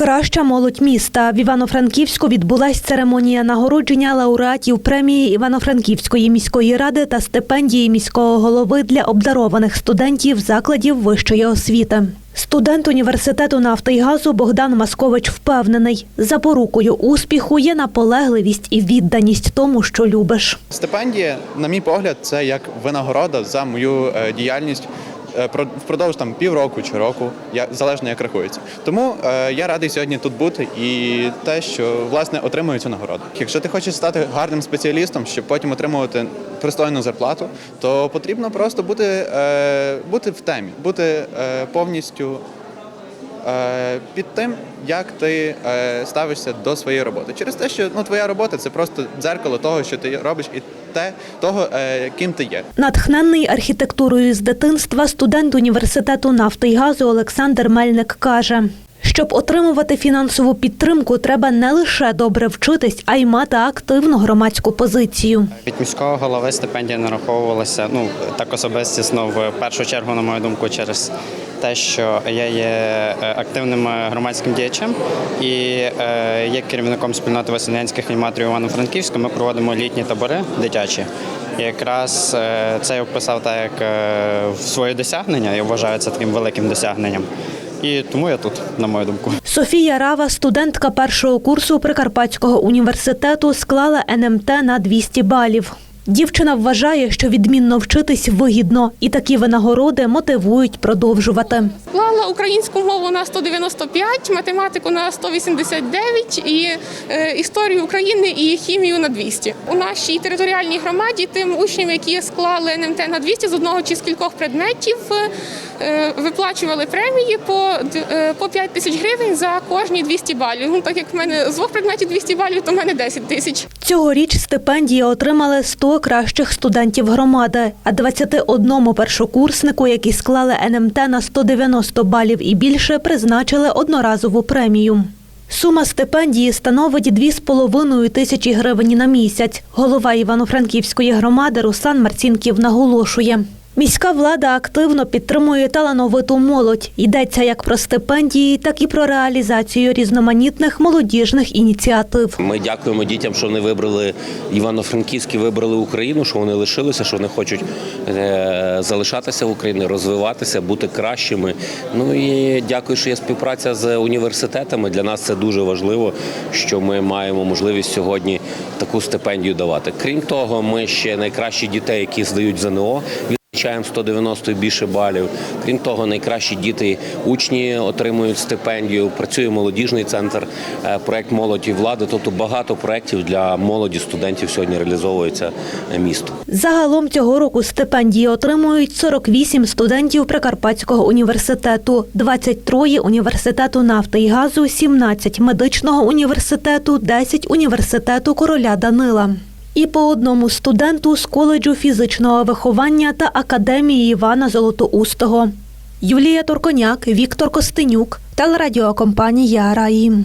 Краща молодь міста в Івано-Франківську відбулась церемонія нагородження лауреатів премії Івано-Франківської міської ради та стипендії міського голови для обдарованих студентів закладів вищої освіти. Студент університету нафти і газу Богдан Маскович впевнений, запорукою успіху є наполегливість і відданість тому, що любиш. Стипендія, на мій погляд, це як винагорода за мою е, діяльність. Е, про- Впродовж там півроку чи року, залежно як рахується. Тому е, я радий сьогодні тут бути і те, що власне отримую цю нагороду. Якщо ти хочеш стати гарним спеціалістом, щоб потім отримувати пристойну зарплату, то потрібно просто бути, е, бути в темі, бути повністю під тим, як ти ставишся до своєї роботи. Через те, що ну, твоя робота це просто дзеркало того, що ти робиш, і те того, е, ким ти є. Натхненний архітектурою з дитинства студент університету нафти і газу Олександр Мельник каже. Щоб отримувати фінансову підтримку, треба не лише добре вчитись, а й мати активну громадську позицію. Від міського голови стипендія нараховувалася ну так особистісно в першу чергу, на мою думку, через те, що я є е, активним е, громадським діячем і е, є керівником спільноти веселянських аніматорів Івано-Франківська. Ми проводимо літні табори дитячі. І якраз це я вписав так як своє досягнення. Я вважаю це таким великим досягненням. І тому я тут, на мою думку. Софія Рава, студентка першого курсу Прикарпатського університету, склала НМТ на 200 балів. Дівчина вважає, що відмінно вчитись вигідно, і такі винагороди мотивують продовжувати. Склала українську мову на 195, математику на 189 і е, історію України і хімію на 200. У нашій територіальній громаді тим учням, які склали НМТ на 200 з одного чи з кількох предметів, е, виплачували премії по, е, по 5 тисяч гривень за кожні 200 балів. Ну, так як в мене з двох предметів 200 балів, то в мене 10 тисяч. Цьогоріч стипендії отримали 100 кращих студентів громади, а 21 першокурснику, які склали НМТ на 190 балів і більше, призначили одноразову премію. Сума стипендії становить 2,5 тисячі гривень на місяць. Голова Івано-Франківської громади Руслан Марцінків наголошує. Міська влада активно підтримує талановиту молодь. Йдеться як про стипендії, так і про реалізацію різноманітних молодіжних ініціатив. Ми дякуємо дітям, що вони вибрали Івано-Франківські, вибрали Україну, що вони лишилися, що вони хочуть е, залишатися в Україні, розвиватися, бути кращими. Ну і дякую, що є співпраця з університетами. Для нас це дуже важливо, що ми маємо можливість сьогодні таку стипендію давати. Крім того, ми ще найкращі дітей, які здають ЗНО. Відзначаємо 190 і більше балів. Крім того, найкращі діти, учні отримують стипендію. Працює молодіжний центр, е, проект молодь і влади. Тобто багато проєктів для молоді студентів сьогодні реалізовується е, місто. Загалом цього року стипендії отримують 48 студентів Прикарпатського університету, 23 університету нафти і газу, 17 медичного університету, 10 університету короля Данила. І по одному студенту з коледжу фізичного виховання та академії Івана Золотоустого. Юлія Турконяк, Віктор Костенюк, телерадіокомпанія Раїм.